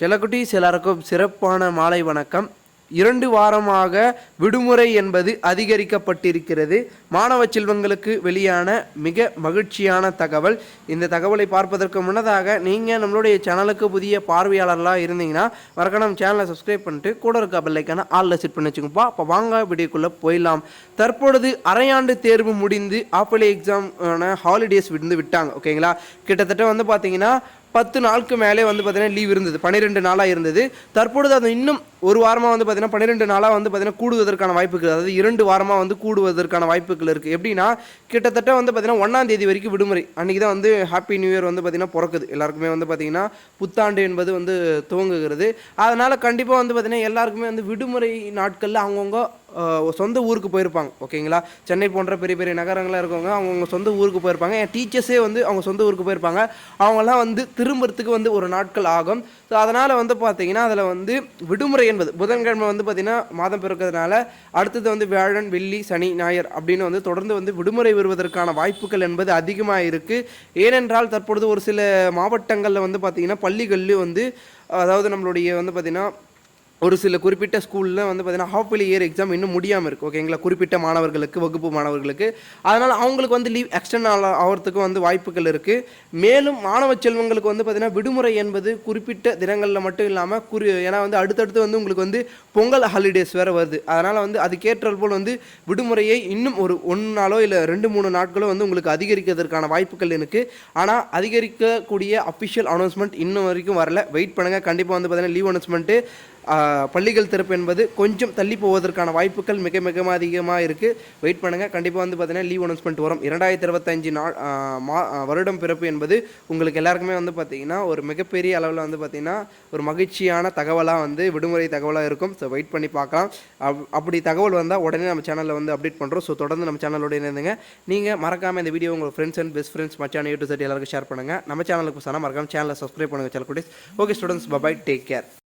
செல்லக்குட்டீஸ் எல்லாருக்கும் சிறப்பான மாலை வணக்கம். இரண்டு வாரமாக விடுமுறை என்பது அதிகரிக்கப்பட்டிருக்கிறது. மாணவ செல்வங்களுக்கு வெளியான மிக மகிழ்ச்சியான தகவல். இந்த தகவலை பார்ப்பதற்கு முன்னதாக நீங்கள் நம்மளுடைய சேனலுக்கு புதிய பார்வையாளர்களாக இருந்தீங்கன்னா மறக்கணும் நம்ம சேனலை சப்ஸ்கிரைப் பண்ணிட்டு கூட இருக்க பெல்லைக்கான ஆளில் செட் பண்ணி வச்சுக்கோப்பா. அப்போ வாங்க வீடியோக்குள்ளே போயிடலாம். தற்பொழுது அரையாண்டு தேர்வு முடிந்து ஆப்பிளி எக்ஸாமான ஹாலிடேஸ் விட்டு விட்டாங்க. ஓகேங்களா கிட்டத்தட்ட வந்து பார்த்தீங்கன்னா பத்து நாளுக்கு மேலே வந்து பார்த்திங்கன்னா லீவ் இருந்தது. பன்னிரெண்டு நாளாக இருந்தது. தற்பொழுது அது இன்னும் ஒரு வாரமாக வந்து பார்த்தீங்கன்னா பன்னிரெண்டு நாளாக வந்து பார்த்திங்கன்னா கூடுவதற்கான வாய்ப்புகள் அதாவது இரண்டு வாரமாக வந்து கூடுவதற்கான வாய்ப்புகள் இருக்குது எப்படின்னா கிட்டத்தட்ட வந்து பார்த்திங்கன்னா ஒன்றாம் தேதி வரைக்கும் விடுமுறை. அன்றைக்கி தான் வந்து ஹாப்பி நியூ இயர் வந்து பார்த்தீங்கன்னா பிறக்குது. எல்லாருக்குமே வந்து பார்த்திங்கன்னா புத்தாண்டு என்பது வந்து துவங்குகிறது. அதனால் கண்டிப்பாக வந்து பார்த்தீங்கன்னா எல்லாருக்குமே வந்து விடுமுறை நாட்களில் அவங்கவுங்க சொந்த ஊருக்கு போயிருப்பாங்க ஓகேங்களா சென்னை போன்ற பெரிய பெரிய நகரங்களில் இருக்கவங்க அவங்கவுங்க சொந்த ஊருக்கு போயிருப்பாங்க. என் டீச்சர்ஸே வந்து அவங்க சொந்த ஊருக்கு போயிருப்பாங்க. அவங்கெல்லாம் வந்து திரும்புறதுக்கு வந்து ஒரு நாட்கள் ஆகும். ஸோ அதனால் வந்து பார்த்தீங்கன்னா அதில் வந்து விடுமுறை என்பது புதன்கிழமை வந்து பார்த்திங்கன்னா மாதம் பிறக்கிறதுனால அடுத்தது வந்து வியாழன் வெள்ளி சனி ஞாயிறு அப்படின்னு வந்து தொடர்ந்து வந்து விடுமுறை வருவதற்கான வாய்ப்புகள் என்பது அதிகமாக இருக்குது ஏனென்றால் தற்பொழுது ஒரு சில மாவட்டங்களில் வந்து பார்த்திங்கன்னா பள்ளிகள்லேயும் வந்து அதாவது நம்மளுடைய வந்து பார்த்திங்கன்னா ஒரு சில குறிப்பிட்ட ஸ்கூலில் வந்து பார்த்தீங்கன்னா ஹாஃப் இயர் எக்ஸாம் இன்னும் முடியாமல் இருக்குது ஓகேங்களா குறிப்பிட்ட மாணவர்களுக்கு வகுப்பு மாணவர்களுக்கு. அதனால் அவங்களுக்கு வந்து லீவ் எக்ஸ்டர்னல் ஆகிறதுக்கு வந்து வாய்ப்புகள் இருக்குது மேலும் மாணவ செல்வங்களுக்கு வந்து பார்த்திங்கன்னா விடுமுறை என்பது குறிப்பிட்ட தினங்களில் மட்டும் இல்லாமல் குறி ஏன்னா வந்து அடுத்தடுத்து வந்து உங்களுக்கு வந்து பொங்கல் ஹாலிடேஸ் வேறு வருது. அதனால் வந்து அதுக்கேற்றால் போல் வந்து விடுமுறையை இன்னும் ஒரு ஒன்று நாளோ இல்லை ரெண்டு மூணு நாட்களோ வந்து உங்களுக்கு அதிகரிக்கிறதுக்கான வாய்ப்புகள் இருக்குது ஆனால் அதிகரிக்கக்கூடிய அஃபிஷியல் அனௌன்ஸ்மெண்ட் இன்னும் வரைக்கும் வரல. வெயிட் பண்ணுங்கள் கண்டிப்பாக வந்து பார்த்தீங்கன்னா லீவ் அனௌன்ஸ்மெண்ட்டு பள்ளிகள் திறப்பு என்பது கொஞ்சம் தள்ளி போவதற்கான வாய்ப்புகள் மிக மிக அதிகமாக இருக்குது வெயிட் பண்ணுங்கள் கண்டிப்பாக வந்து பார்த்தீங்கன்னா லீவ் அனௌன்ஸ்மெண்ட் வரும். இரண்டாயிரத்தி இருபத்தஞ்சு நாள் மா வருடம் பிறப்பு என்பது உங்களுக்கு எல்லாருக்குமே வந்து பார்த்தீங்கன்னா ஒரு மிகப்பெரிய அளவில் வந்து பார்த்தீங்கன்னா ஒரு மகிழ்ச்சியான தகவலாக வந்து விடுமுறை தகவலாக இருக்கும். ஸோ வெயிட் பண்ணி பார்க்கலாம். அப் அப்படி தகவல் வந்தால் உடனே நம்ம சேனலில் வந்து அப்டேட் பண்ணுறோம் ஸோ தொடர்ந்து நம்ம சேனலோட இருந்துங்க நீங்கள் மறக்காமல் இந்த வீடியோ உங்கள் ஃப்ரெண்ட்ஸ் அண்ட் பெஸ்ட் ஃப்ரெண்ட்ஸ் மச்சான யூடியூப் சைட் எல்லாருக்கும் ஷேர் பண்ணுங்கள் நம்ம சேனலுக்கு சொன்னால் மறக்காமல் சேனலை சப்ஸ்கிரைப் பண்ணுங்கள் channel okay students bye take care